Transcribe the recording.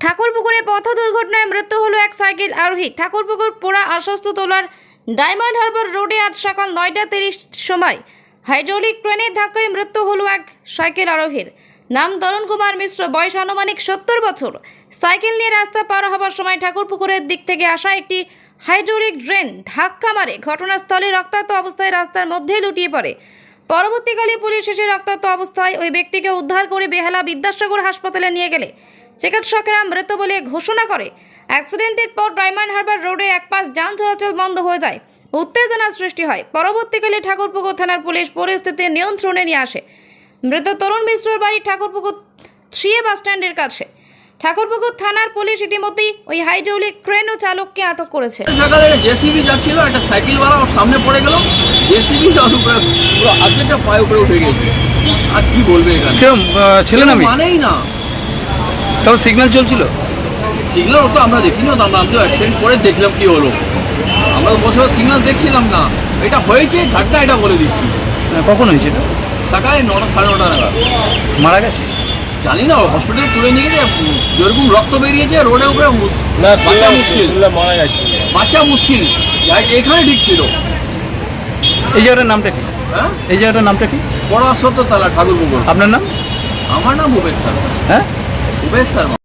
ঠাকুরপুকুরে পথ দুর্ঘটনায় মৃত্যু হলো এক সাইকেল আরোহী। ঠাকুরপুকুর পোড়া আশ্বস্ত তোলার ডায়মন্ড হারবার রোডে আজ সকাল নয়টা তিরিশ সময় হাইড্রোলিক ট্রেনের ধাক্কায় মৃত্যু হলো এক সাইকেল আরোহীর। নাম তরুণ কুমার মিশ্র, বয়স আনুমানিক সত্তর বছর। সাইকেল নিয়ে রাস্তা পার হবার সময় ঠাকুরপুকুরের দিক থেকে আসা একটি হাইড্রোলিক ড্রেন ধাক্কা মারে। ঘটনাস্থলে রক্তাক্ত অবস্থায় রাস্তার মধ্যে লুটিয়ে পড়ে। পরবর্তীকালে পুলিশ এসে রক্তাক্ত অবস্থায় ওই ব্যক্তিকে উদ্ধার করে বেহালা বিদ্যাসাগর হাসপাতালে নিয়ে গেলে। চিকিৎসকেরা মৃত বলে ঘোষণা করে। অ্যাক্সিডেন্টের পর ডায়মন্ড হারবার রোডের এক পাশ যান চলাচল বন্ধ হয়ে যায়। উত্তেজনার সৃষ্টি হয়। পরবর্তীকালে ঠাকুরপুকুর থানার পুলিশ পরিস্থিতি নিয়ন্ত্রণে নিয়ে আসে। মৃত তরুণ মিশ্রর বাড়ি ঠাকুরপুকুর থ্রি বাস স্ট্যান্ডের কাছে। ঠাকুরপুকুর থানার পুলিশ ইতিমধ্যেই ওই হাইড্রোলিক ক্রেন ও চালককে আটক করেছে। সকালে জেসিবি যাচ্ছিল একটা সাইকেলওয়ালা ওর সামনে পড়ে গেল। জেসিবি পুরো আর্ধেকটা পায়ে উপরে উঠে গেছে। আর কি বলবে এখানে? কেউ আহ, ছিলেন মানেই না। তখন সিগন্যাল চলছিল? সিগন্যাল তো আমরা দেখিনি তো আমরা আমি তো অ্যাক্সিডেন্ট করে দেখলাম কি হলো। আমরা তো বসে সিগন্যাল দেখছিলাম না। এটা হয়েছে ঘাটটা এটা বলে দিচ্ছি। কখন হয়েছে এটা? সকালে নটা সাড়ে নটা নাগাদ। মারা গেছে? জানি না হসপিটালে তুলে নিয়ে গেছে যেরকম রক্ত বেরিয়েছে রোডে উপরে বাঁচা মুশকিল। বাঁচা মুশকিল। যাই- এখানে ঠিক ছিল। এই জায়গাটার নামটা কি? হ্যাঁ? এই জায়গাটার নামটা কি? বড় সত্য তালা ঠাকুর পুকুর আপনার নাম? আমার নাম উবেশ শর্মা। হ্যাঁ? উবেশ শর্মা।